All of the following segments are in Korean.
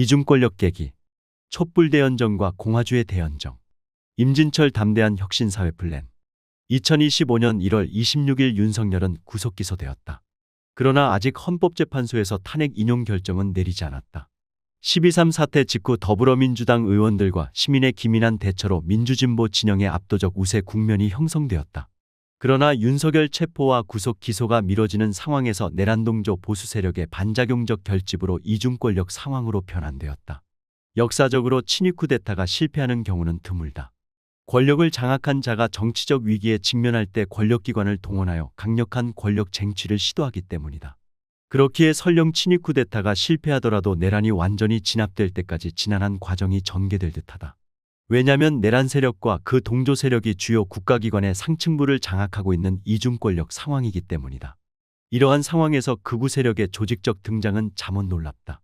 이중 권력 깨기, 촛불 대연정과 공화주의 대연정, 임진철 담대한 혁신사회 플랜. 2025년 1월 26일 윤석열은 구속 기소되었다. 그러나 아직 헌법재판소에서 탄핵 인용 결정은 내리지 않았다. 12.3 사태 직후 더불어민주당 의원들과 시민의 기민한 대처로 민주진보 진영의 압도적 우세 국면이 형성되었다. 그러나 윤석열 체포와 구속 기소가 미뤄지는 상황에서 내란동조 보수 세력의 반작용적 결집으로 이중권력 상황으로 변환되었다. 역사적으로 친위 쿠데타가 실패하는 경우는 드물다. 권력을 장악한 자가 정치적 위기에 직면할 때 권력기관을 동원하여 강력한 권력 쟁취를 시도하기 때문이다. 그렇기에 설령 친위 쿠데타가 실패하더라도 내란이 완전히 진압될 때까지 지난한 과정이 전개될 듯하다. 왜냐하면 내란 세력과 그 동조 세력이 주요 국가기관의 상층부를 장악하고 있는 이중 권력 상황이기 때문이다. 이러한 상황에서 극우 세력의 조직적 등장은 잠못 놀랍다.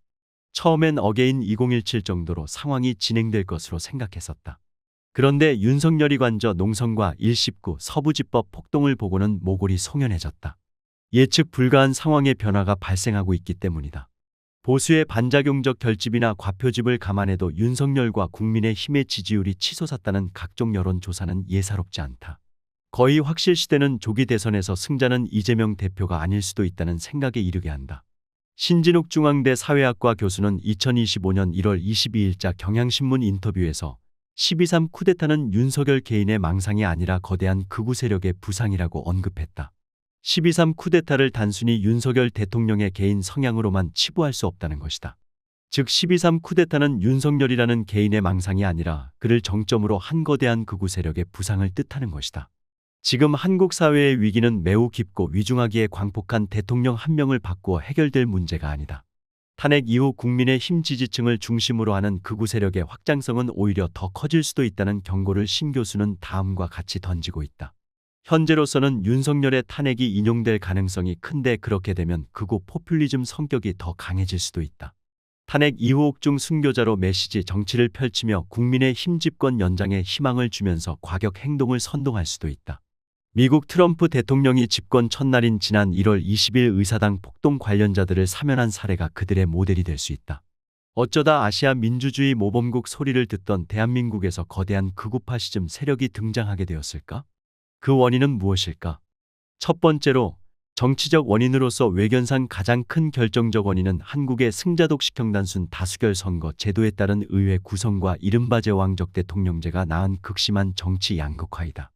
처음엔 어게인 2017 정도로 상황이 진행될 것으로 생각했었다. 그런데 윤석열이 관저 농성과 119 서부지법 폭동을 보고는 모골이 송연해졌다. 예측 불가한 상황의 변화가 발생하고 있기 때문이다. 보수의 반작용적 결집이나 과표집을 감안해도 윤석열과 국민의 힘의 지지율이 치솟았다는 각종 여론조사는 예사롭지 않다. 거의 확실시되는 조기 대선에서 승자는 이재명 대표가 아닐 수도 있다는 생각에 이르게 한다. 신진욱 중앙대 사회학과 교수는 2025년 1월 22일자 경향신문 인터뷰에서 12.3 쿠데타는 윤석열 개인의 망상이 아니라 거대한 극우 세력의 부상이라고 언급했다. 12.3 쿠데타를 단순히 윤석열 대통령의 개인 성향으로만 치부할 수 없다는 것이다. 즉 12.3 쿠데타는 윤석열이라는 개인의 망상이 아니라 그를 정점으로 한 거대한 극우 세력의 부상을 뜻하는 것이다. 지금 한국 사회의 위기는 매우 깊고 위중하기에 광폭한 대통령 한 명을 바꾸어 해결될 문제가 아니다. 탄핵 이후 국민의 힘 지지층을 중심으로 하는 극우 세력의 확장성은 오히려 더 커질 수도 있다는 경고를 신 교수는 다음과 같이 던지고 있다. 현재로서는 윤석열의 탄핵이 인용될 가능성이 큰데 그렇게 되면 극우 포퓰리즘 성격이 더 강해질 수도 있다. 탄핵 이후 옥중 순교자로 메시지 정치를 펼치며 국민의 힘 집권 연장에 희망을 주면서 과격 행동을 선동할 수도 있다. 미국 트럼프 대통령이 집권 첫날인 지난 1월 20일 의사당 폭동 관련자들을 사면한 사례가 그들의 모델이 될 수 있다. 어쩌다 아시아 민주주의 모범국 소리를 듣던 대한민국에서 거대한 극우파시즘 세력이 등장하게 되었을까? 그 원인은 무엇일까? 첫 번째로 정치적 원인으로서 외견상 가장 큰 결정적 원인은 한국의 승자독식형 단순 다수결 선거 제도에 따른 의회 구성과 이른바 제왕적 대통령제가 낳은 극심한 정치 양극화이다.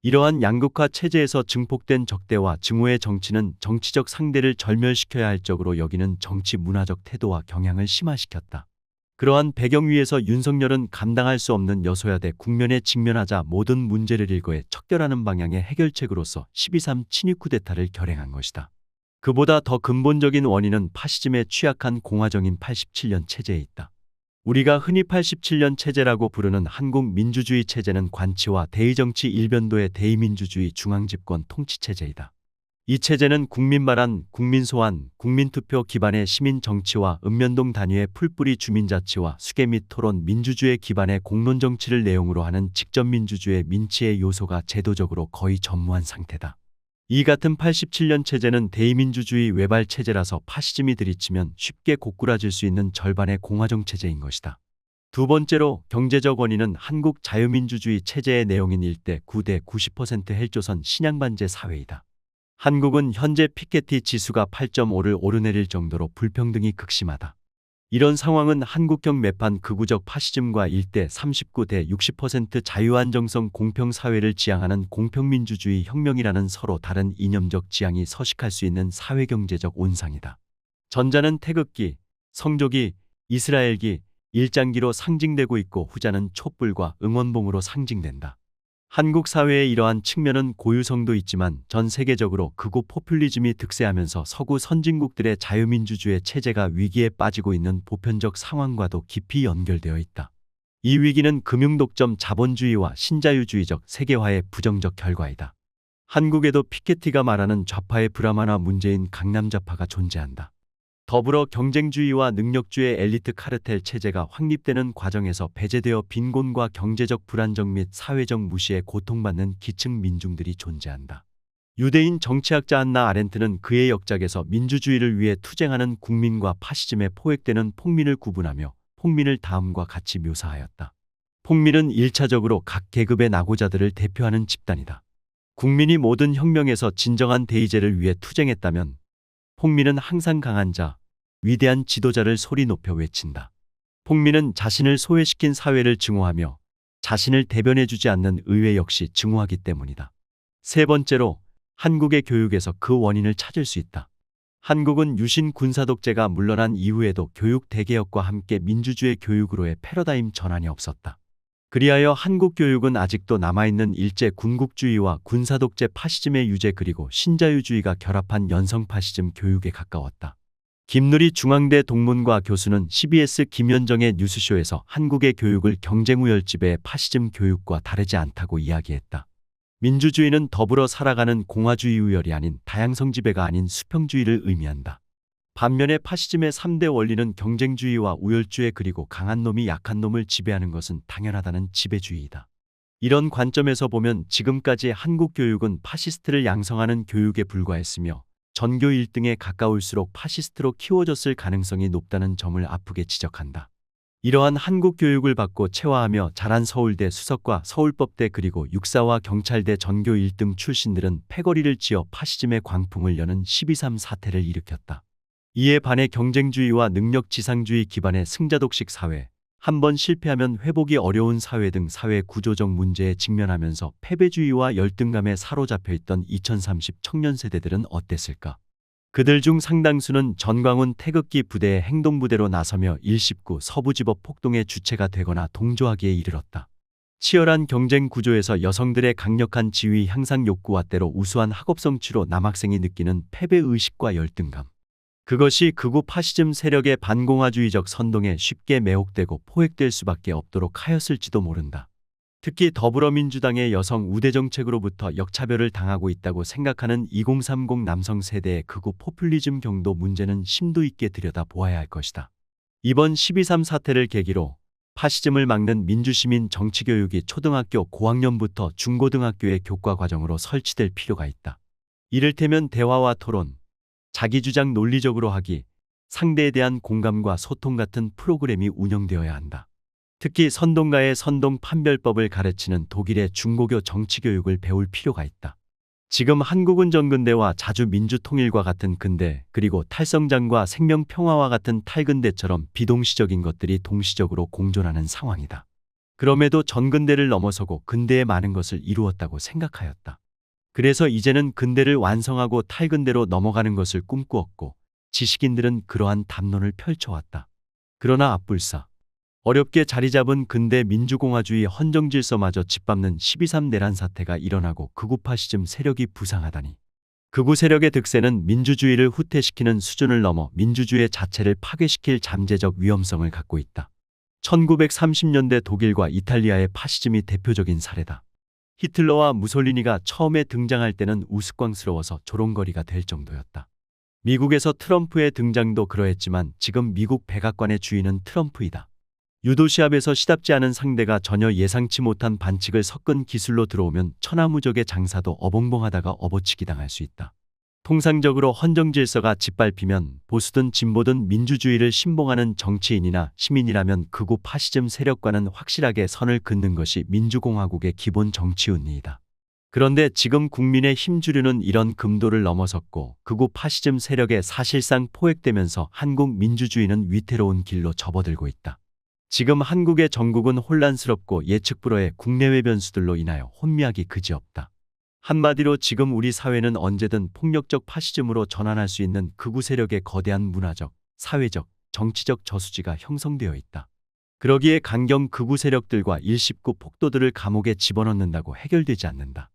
이러한 양극화 체제에서 증폭된 적대와 증오의 정치는 정치적 상대를 절멸시켜야 할 적으로 여기는 정치 문화적 태도와 경향을 심화시켰다. 그러한 배경 위에서 윤석열은 감당할 수 없는 여소야대 국면에 직면하자 모든 문제를 일거에 척결하는 방향의 해결책으로서 12.3 친위 쿠데타를 결행한 것이다. 그보다 더 근본적인 원인은 파시즘에 취약한 공화정인 87년 체제에 있다. 우리가 흔히 87년 체제라고 부르는 한국 민주주의 체제는 관치와 대의정치 일변도의 대의민주주의 중앙집권 통치체제이다. 이 체제는 국민말한, 국민소환, 국민투표 기반의 시민정치와 읍면동 단위의 풀뿌리 주민자치와 수계 및 토론 민주주의 기반의 공론정치를 내용으로 하는 직접민주주의 민치의 요소가 제도적으로 거의 전무한 상태다. 이 같은 87년 체제는 대의민주주의 외발 체제라서 파시즘이 들이치면 쉽게 고꾸라질 수 있는 절반의 공화정 체제인 것이다. 두 번째로 경제적 원인은 한국 자유민주주의 체제의 내용인 일대 9대 90% 헬조선 신양반제 사회이다. 한국은 현재 피케티 지수가 8.5를 오르내릴 정도로 불평등이 극심하다. 이런 상황은 한국형 매판 극우적 파시즘과 일대 39대 60% 자유안정성 공평사회를 지향하는 공평민주주의 혁명이라는 서로 다른 이념적 지향이 서식할 수 있는 사회경제적 온상이다. 전자는 태극기, 성조기, 이스라엘기, 일장기로 상징되고 있고 후자는 촛불과 응원봉으로 상징된다. 한국 사회의 이러한 측면은 고유성도 있지만 전 세계적으로 극우 포퓰리즘이 득세하면서 서구 선진국들의 자유민주주의 체제가 위기에 빠지고 있는 보편적 상황과도 깊이 연결되어 있다. 이 위기는 금융독점 자본주의와 신자유주의적 세계화의 부정적 결과이다. 한국에도 피케티가 말하는 좌파의 불화만화 문제인 강남좌파가 존재한다. 더불어 경쟁주의와 능력주의 엘리트 카르텔 체제가 확립되는 과정에서 배제되어 빈곤과 경제적 불안정 및 사회적 무시에 고통받는 기층 민중들이 존재한다. 유대인 정치학자 안나 아렌트는 그의 역작에서 민주주의를 위해 투쟁하는 국민과 파시즘에 포획되는 폭민을 구분하며 폭민을 다음과 같이 묘사하였다. 폭민은 1차적으로 각 계급의 나고자들을 대표하는 집단이다. 국민이 모든 혁명에서 진정한 대의제를 위해 투쟁했다면 폭민은 항상 강한 자, 위대한 지도자를 소리 높여 외친다. 폭민은 자신을 소외시킨 사회를 증오하며 자신을 대변해주지 않는 의회 역시 증오하기 때문이다. 세 번째로 한국의 교육에서 그 원인을 찾을 수 있다. 한국은 유신 군사독재가 물러난 이후에도 교육 대개혁과 함께 민주주의 교육으로의 패러다임 전환이 없었다. 그리하여 한국 교육은 아직도 남아있는 일제 군국주의와 군사독재 파시즘의 유죄 그리고 신자유주의가 결합한 연성 파시즘 교육에 가까웠다. 김누리 중앙대 동문과 교수는 CBS 김현정의 뉴스쇼에서 한국의 교육을 경쟁우열집의 파시즘 교육과 다르지 않다고 이야기했다. 민주주의는 더불어 살아가는 공화주의 우열이 아닌 다양성 지배가 아닌 수평주의를 의미한다. 반면에 파시즘의 3대 원리는 경쟁주의와 우열주의 그리고 강한 놈이 약한 놈을 지배하는 것은 당연하다는 지배주의이다. 이런 관점에서 보면 지금까지 한국 교육은 파시스트를 양성하는 교육에 불과했으며 전교 1등에 가까울수록 파시스트로 키워졌을 가능성이 높다는 점을 아프게 지적한다. 이러한 한국 교육을 받고 체화하며 자란 서울대 수석과 서울법대 그리고 육사와 경찰대 전교 1등 출신들은 패거리를 지어 파시즘의 광풍을 여는 12.3 사태를 일으켰다. 이에 반해 경쟁주의와 능력 지상주의 기반의 승자독식 사회, 한 번 실패하면 회복이 어려운 사회 등 사회 구조적 문제에 직면하면서 패배주의와 열등감에 사로잡혀 있던 2030 청년 세대들은 어땠을까? 그들 중 상당수는 전광훈 태극기 부대의 행동부대로 나서며 119 서부지법 폭동의 주체가 되거나 동조하기에 이르렀다. 치열한 경쟁 구조에서 여성들의 강력한 지위 향상 욕구와 때로 우수한 학업 성취로 남학생이 느끼는 패배 의식과 열등감. 그것이 극우 파시즘 세력의 반공화주의적 선동에 쉽게 매혹되고 포획될 수밖에 없도록 하였을지도 모른다. 특히 더불어민주당의 여성 우대 정책으로부터 역차별을 당하고 있다고 생각하는 2030 남성 세대의 극우 포퓰리즘 경도 문제는 심도 있게 들여다 보아야 할 것이다. 이번 12.3 사태를 계기로 파시즘을 막는 민주시민 정치교육이 초등학교 고학년부터 중고등학교의 교과 과정으로 설치될 필요가 있다. 이를테면 대화와 토론, 자기 주장 논리적으로 하기, 상대에 대한 공감과 소통 같은 프로그램이 운영되어야 한다. 특히 선동가의 선동 판별법을 가르치는 독일의 중고교 정치교육을 배울 필요가 있다. 지금 한국은 전근대와 자주 민주통일과 같은 근대 그리고 탈성장과 생명평화와 같은 탈근대처럼 비동시적인 것들이 동시적으로 공존하는 상황이다. 그럼에도 전근대를 넘어서고 근대에 많은 것을 이루었다고 생각하였다. 그래서 이제는 근대를 완성하고 탈근대로 넘어가는 것을 꿈꾸었고 지식인들은 그러한 담론을 펼쳐왔다. 그러나 앞불사 어렵게 자리 잡은 근대 민주공화주의 헌정 질서마저 짓밟는 12.3 내란 사태가 일어나고 극우파 시즘 세력이 부상하다니. 극우 세력의 득세는 민주주의를 후퇴시키는 수준을 넘어 민주주의 자체를 파괴시킬 잠재적 위험성을 갖고 있다. 1930년대 독일과 이탈리아의 파시즘이 대표적인 사례다. 히틀러와 무솔리니가 처음에 등장할 때는 우스꽝스러워서 조롱거리가 될 정도였다. 미국에서 트럼프의 등장도 그러했지만 지금 미국 백악관의 주인은 트럼프이다. 유도 시합에서 시답지 않은 상대가 전혀 예상치 못한 반칙을 섞은 기술로 들어오면 천하무적의 장사도 어벙벙하다가 업어치기 당할 수 있다. 통상적으로 헌정 질서가 짓밟히면 보수든 진보든 민주주의를 신봉하는 정치인이나 시민이라면 극우 파시즘 세력과는 확실하게 선을 긋는 것이 민주공화국의 기본 정치 운리이다. 그런데 지금 국민의 힘주류는 이런 금도를 넘어섰고 극우 파시즘 세력에 사실상 포획되면서 한국 민주주의는 위태로운 길로 접어들고 있다. 지금 한국의 전국은 혼란스럽고 예측 불허의 국내외 변수들로 인하여 혼미하기 그지없다. 한마디로 지금 우리 사회는 언제든 폭력적 파시즘으로 전환할 수 있는 극우 세력의 거대한 문화적, 사회적, 정치적 저수지가 형성되어 있다. 그러기에 강경 극우 세력들과 일십구 폭도들을 감옥에 집어넣는다고 해결되지 않는다.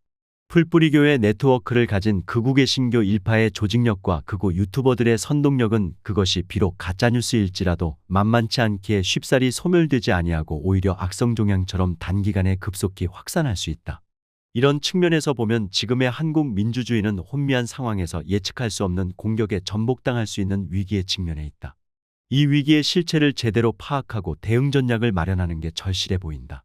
풀뿌리교의 네트워크를 가진 극우의 신교 일파의 조직력과 극우 유튜버들의 선동력은 그것이 비록 가짜뉴스일지라도 만만치 않기에 쉽사리 소멸되지 아니하고 오히려 악성 종양처럼 단기간에 급속히 확산할 수 있다. 이런 측면에서 보면 지금의 한국 민주주의는 혼미한 상황에서 예측할 수 없는 공격에 전복당할 수 있는 위기에 직면해 있다. 이 위기의 실체를 제대로 파악하고 대응 전략을 마련하는 게 절실해 보인다.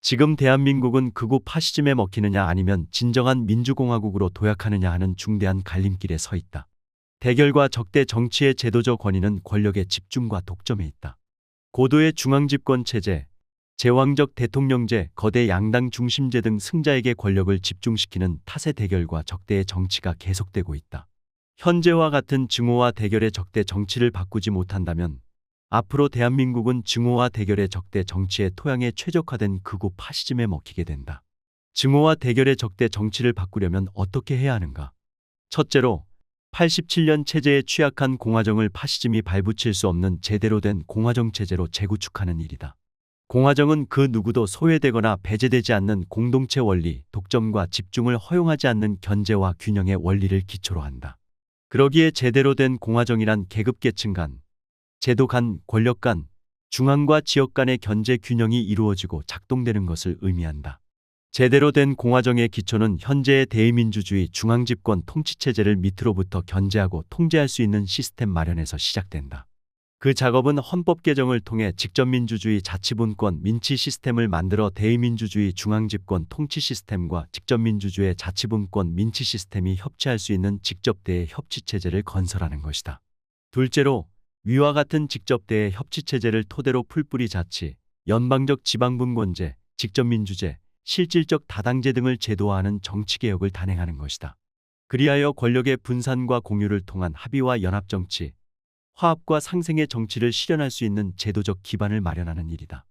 지금 대한민국은 극우 파시즘에 먹히느냐 아니면 진정한 민주공화국으로 도약하느냐 하는 중대한 갈림길에 서 있다. 대결과 적대 정치의 제도적 권위는 권력의 집중과 독점에 있다. 고도의 중앙집권 체제, 제왕적 대통령제, 거대 양당 중심제 등 승자에게 권력을 집중시키는 탓의 대결과 적대의 정치가 계속되고 있다. 현재와 같은 증오와 대결의 적대 정치를 바꾸지 못한다면 앞으로 대한민국은 증오와 대결의 적대 정치의 토양에 최적화된 극우 파시즘에 먹히게 된다. 증오와 대결의 적대 정치를 바꾸려면 어떻게 해야 하는가? 첫째로 87년 체제에 취약한 공화정을 파시즘이 발붙일 수 없는 제대로 된 공화정 체제로 재구축하는 일이다. 공화정은 그 누구도 소외되거나 배제되지 않는 공동체 원리, 독점과 집중을 허용하지 않는 견제와 균형의 원리를 기초로 한다. 그러기에 제대로 된 공화정이란 계급계층 간, 제도 간, 권력 간, 중앙과 지역 간의 견제 균형이 이루어지고 작동되는 것을 의미한다. 제대로 된 공화정의 기초는 현재의 대의민주주의 중앙집권 통치체제를 밑으로부터 견제하고 통제할 수 있는 시스템 마련에서 시작된다. 그 작업은 헌법 개정을 통해 직접 민주주의 자치분권 민치 시스템을 만들어 대의민주주의 중앙집권 통치 시스템과 직접 민주주의 자치분권 민치 시스템이 협치할 수 있는 직접대의 협치체제를 건설하는 것이다. 둘째로 위와 같은 직접대의 협치체제를 토대로 풀뿌리 자치, 연방적 지방분권제, 직접민주제, 실질적 다당제 등을 제도화하는 정치개혁을 단행하는 것이다. 그리하여 권력의 분산과 공유를 통한 합의와 연합정치, 화합과 상생의 정치를 실현할 수 있는 제도적 기반을 마련하는 일이다.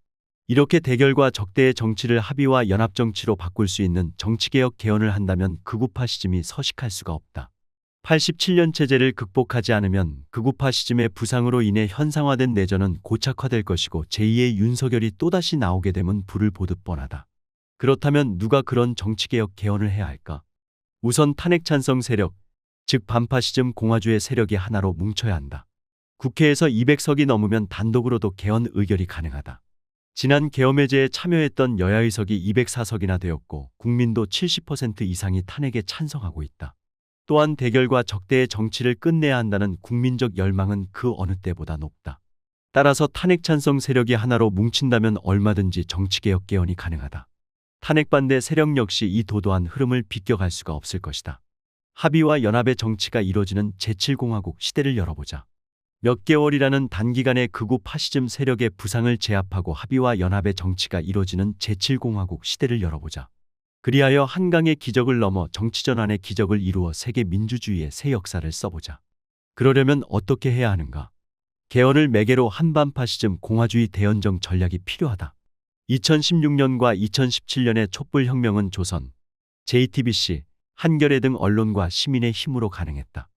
이렇게 대결과 적대의 정치를 합의와 연합 정치로 바꿀 수 있는 정치개혁 개헌을 한다면 극우파 시즘이 서식할 수가 없다. 87년 체제를 극복하지 않으면 극우파 시즘의 부상으로 인해 현상화된 내전은 고착화될 것이고 제2의 윤석열이 또다시 나오게 되면 불을 보듯 뻔하다. 그렇다면 누가 그런 정치개혁 개헌을 해야 할까? 우선 탄핵 찬성 세력, 즉 반파시즘 공화주의 세력이 하나로 뭉쳐야 한다. 국회에서 200석이 넘으면 단독으로도 개헌 의결이 가능하다. 지난 계엄해제에 참여했던 여야 의석이 204석이나 되었고 국민도 70% 이상이 탄핵에 찬성하고 있다. 또한 대결과 적대의 정치를 끝내야 한다는 국민적 열망은 그 어느 때보다 높다. 따라서 탄핵 찬성 세력이 하나로 뭉친다면 얼마든지 정치개혁 개헌이 가능하다. 탄핵 반대 세력 역시 이 도도한 흐름을 비껴갈 수가 없을 것이다. 합의와 연합의 정치가 이뤄지는 제7공화국 시대를 열어보자. 몇 개월이라는 단기간에 극우 파시즘 세력의 부상을 제압하고 합의와 연합의 정치가 이뤄지는 제7공화국 시대를 열어보자. 그리하여 한강의 기적을 넘어 정치전환의 기적을 이루어 세계 민주주의의 새 역사를 써보자. 그러려면 어떻게 해야 하는가? 개헌을 매개로 한반 파시즘 공화주의 대연정 전략이 필요하다. 2016년과 2017년의 촛불혁명은 조선, JTBC, 한겨레 등 언론과 시민의 힘으로 가능했다.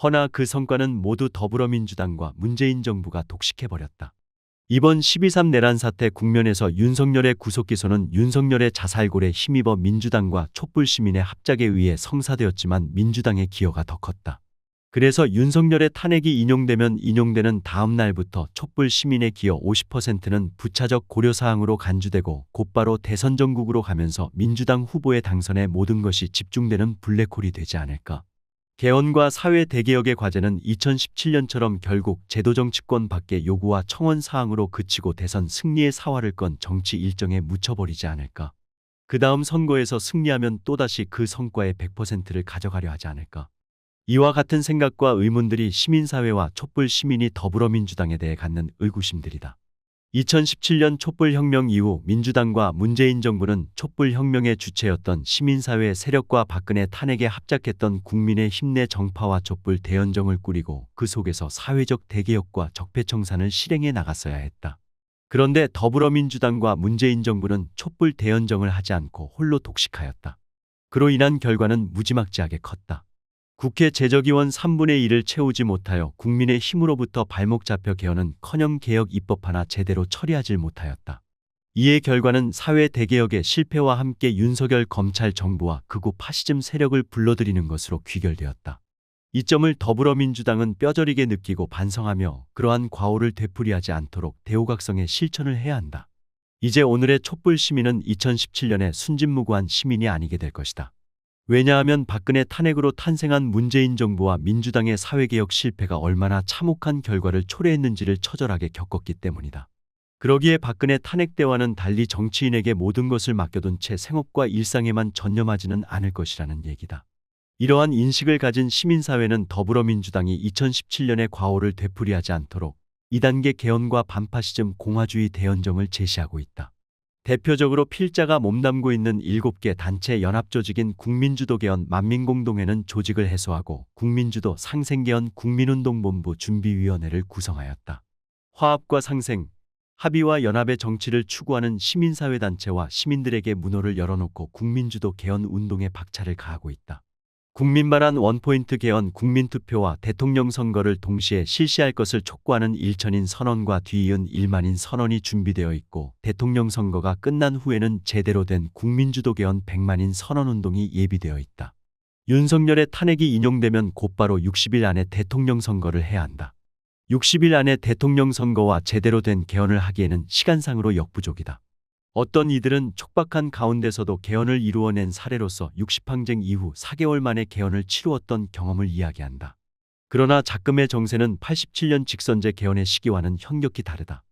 허나 그 성과는 모두 더불어민주당과 문재인 정부가 독식해버렸다. 이번 12.3 내란 사태 국면에서 윤석열의 구속기소는 윤석열의 자살골에 힘입어 민주당과 촛불 시민의 합작에 의해 성사되었지만 민주당의 기여가 더 컸다. 그래서 윤석열의 탄핵이 인용되면 인용되는 다음 날부터 촛불 시민의 기여 50%는 부차적 고려사항으로 간주되고 곧바로 대선 전국으로 가면서 민주당 후보의 당선에 모든 것이 집중되는 블랙홀이 되지 않을까. 개헌과 사회 대개혁의 과제는 2017년처럼 결국 제도정치권 밖의 요구와 청원 사항으로 그치고 대선 승리의 사활을 건 정치 일정에 묻혀버리지 않을까. 그 다음 선거에서 승리하면 또다시 그 성과의 100%를 가져가려 하지 않을까. 이와 같은 생각과 의문들이 시민사회와 촛불 시민이 더불어민주당에 대해 갖는 의구심들이다. 2017년 촛불혁명 이후 민주당과 문재인 정부는 촛불혁명의 주체였던 시민사회 세력과 박근혜 탄핵에 합작했던 국민의 힘내 정파와 촛불 대연정을 꾸리고 그 속에서 사회적 대개혁과 적폐청산을 실행해 나갔어야 했다. 그런데 더불어민주당과 문재인 정부는 촛불 대연정을 하지 않고 홀로 독식하였다. 그로 인한 결과는 무지막지하게 컸다. 국회 제적의원 3분의 1을 채우지 못하여 국민의 힘으로부터 발목 잡혀 개헌은 커녕 개혁 입법 하나 제대로 처리하질 못하였다. 이의 결과는 사회 대개혁의 실패와 함께 윤석열 검찰 정부와 극우 파시즘 세력을 불러들이는 것으로 귀결되었다. 이 점을 더불어민주당은 뼈저리게 느끼고 반성하며 그러한 과오를 되풀이하지 않도록 대우각성의 실천을 해야 한다. 이제 오늘의 촛불 시민은 2017년에 순진무구한 시민이 아니게 될 것이다. 왜냐하면 박근혜 탄핵으로 탄생한 문재인 정부와 민주당의 사회개혁 실패가 얼마나 참혹한 결과를 초래했는지를 처절하게 겪었기 때문이다. 그러기에 박근혜 탄핵 때와는 달리 정치인에게 모든 것을 맡겨둔 채 생업과 일상에만 전념하지는 않을 것이라는 얘기다. 이러한 인식을 가진 시민사회는 더불어민주당이 2017년의 과오를 되풀이하지 않도록 2단계 개헌과 반파시즘 공화주의 대연정을 제시하고 있다. 대표적으로 필자가 몸담고 있는 7개 단체 연합조직인 국민주도개헌 만민공동회는 조직을 해소하고 국민주도 상생개헌 국민운동본부 준비위원회를 구성하였다. 화합과 상생, 합의와 연합의 정치를 추구하는 시민사회단체와 시민들에게 문호를 열어놓고 국민주도 개헌 운동에 박차를 가하고 있다. 국민발안 원포인트 개헌 국민투표와 대통령 선거를 동시에 실시할 것을 촉구하는 일천인 선언과 뒤이은 일만인 선언이 준비되어 있고 대통령 선거가 끝난 후에는 제대로 된 국민주도 개헌 100만인 선언운동이 예비되어 있다. 윤석열의 탄핵이 인용되면 곧바로 60일 안에 대통령 선거를 해야 한다. 60일 안에 대통령 선거와 제대로 된 개헌을 하기에는 시간상으로 역부족이다. 어떤 이들은 촉박한 가운데서도 개헌을 이루어낸 사례로서 60항쟁 이후 4개월 만에 개헌을 치루었던 경험을 이야기한다. 그러나 작금의 정세는 87년 직선제 개헌의 시기와는 현격히 다르다.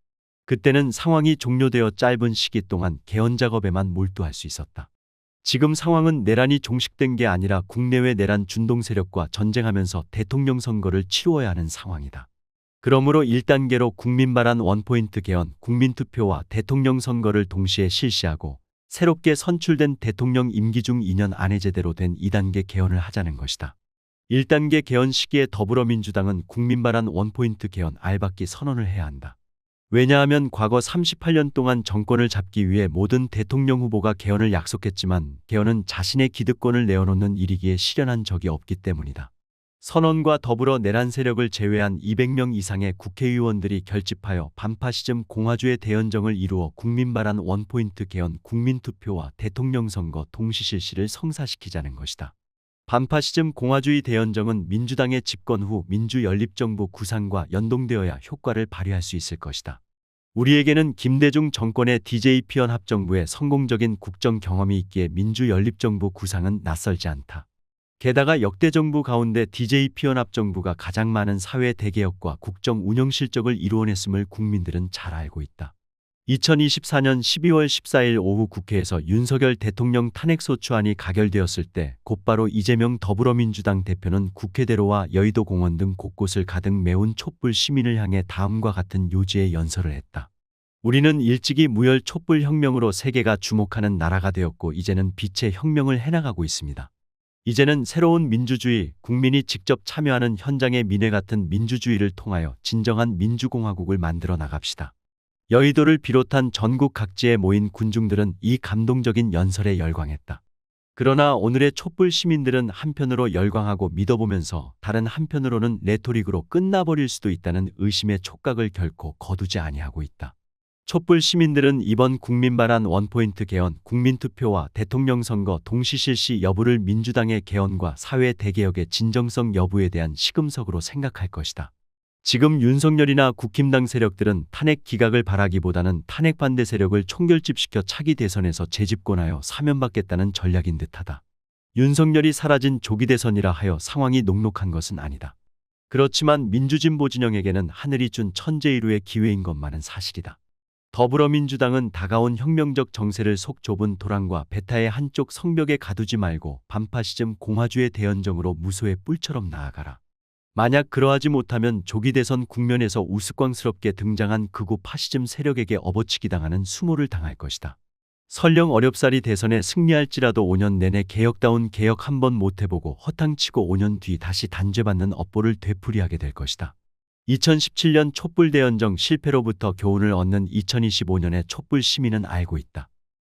그때는 상황이 종료되어 짧은 시기 동안 개헌 작업에만 몰두할 수 있었다. 지금 상황은 내란이 종식된 게 아니라 국내외 내란 준동 세력과 전쟁하면서 대통령 선거를 치루어야 하는 상황이다. 그러므로 1단계로 국민 발안 원포인트 개헌, 국민투표와 대통령 선거를 동시에 실시하고 새롭게 선출된 대통령 임기 중 2년 안에 제대로 된 2단계 개헌을 하자는 것이다. 1단계 개헌 시기에 더불어민주당은 국민 발안 원포인트 개헌 알박기 선언을 해야 한다. 왜냐하면 과거 38년 동안 정권을 잡기 위해 모든 대통령 후보가 개헌을 약속했지만 개헌은 자신의 기득권을 내어놓는 일이기에 실현한 적이 없기 때문이다. 선언과 더불어 내란 세력을 제외한 200명 이상의 국회의원들이 결집하여 반파시즘 공화주의 대연정을 이루어 국민발안 원포인트 개헌 국민투표와 대통령 선거 동시 실시를 성사시키자는 것이다. 반파시즘 공화주의 대연정은 민주당의 집권 후 민주연립정부 구상과 연동되어야 효과를 발휘할 수 있을 것이다. 우리에게는 김대중 정권의 DJ 피언 합정부의 성공적인 국정 경험이 있기에 민주연립정부 구상은 낯설지 않다. 게다가 역대 정부 가운데 DJ 피언 합정부가 가장 많은 사회 대개혁과 국정 운영 실적을 이루어냈음을 국민들은 잘 알고 있다. 2024년 12월 14일 오후 국회에서 윤석열 대통령 탄핵소추안이 가결되었을 때 곧바로 이재명 더불어민주당 대표는 국회대로와 여의도 공원 등 곳곳을 가득 메운 촛불 시민을 향해 다음과 같은 요지의 연설을 했다. 우리는 일찍이 무혈 촛불 혁명으로 세계가 주목하는 나라가 되었고 이제는 빛의 혁명을 해나가고 있습니다. 이제는 새로운 민주주의, 국민이 직접 참여하는 현장의 민회 같은 민주주의를 통하여 진정한 민주공화국을 만들어 나갑시다. 여의도를 비롯한 전국 각지에 모인 군중들은 이 감동적인 연설에 열광했다. 그러나 오늘의 촛불 시민들은 한편으로 열광하고 믿어보면서 다른 한편으로는 레토릭으로 끝나버릴 수도 있다는 의심의 촉각을 결코 거두지 아니하고 있다. 촛불 시민들은 이번 국민발안 원포인트 개헌, 국민투표와 대통령 선거 동시 실시 여부를 민주당의 개헌과 사회 대개혁의 진정성 여부에 대한 시금석으로 생각할 것이다. 지금 윤석열이나 국힘당 세력들은 탄핵 기각을 바라기보다는 탄핵 반대 세력을 총결집시켜 차기 대선에서 재집권하여 사면받겠다는 전략인 듯하다. 윤석열이 사라진 조기 대선이라 하여 상황이 녹록한 것은 아니다. 그렇지만 민주진보 진영에게는 하늘이 준 천재이루의 기회인 것만은 사실이다. 더불어민주당은 다가온 혁명적 정세를 속 좁은 도랑과 베타의 한쪽 성벽에 가두지 말고 반파시즘 공화주의 대연정으로 무소의 뿔처럼 나아가라. 만약 그러하지 못하면 조기 대선 국면에서 우스꽝스럽게 등장한 극우 파시즘 세력에게 업어치기 당하는 수모를 당할 것이다. 설령 어렵사리 대선에 승리할지라도 5년 내내 개혁다운 개혁 한 번 못해보고 허탕치고 5년 뒤 다시 단죄받는 업보를 되풀이하게 될 것이다. 2017년 촛불 대연정 실패로부터 교훈을 얻는 2025년의 촛불 시민은 알고 있다.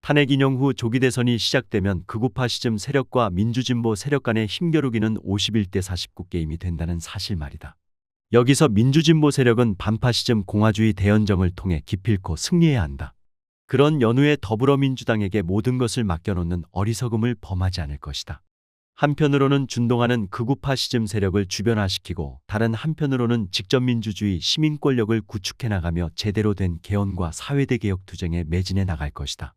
탄핵 인용 후 조기 대선이 시작되면 극우파 시즘 세력과 민주진보 세력 간의 힘겨루기는 51대 49 게임이 된다는 사실 말이다. 여기서 민주진보 세력은 반파 시즘 공화주의 대연정을 통해 기필코 승리해야 한다. 그런 연후에 더불어민주당에게 모든 것을 맡겨놓는 어리석음을 범하지 않을 것이다. 한편으로는 준동하는 극우파 시즘 세력을 주변화시키고 다른 한편으로는 직접 민주주의 시민 권력을 구축해 나가며 제대로 된 개헌과 사회대 개혁 투쟁에 매진해 나갈 것이다.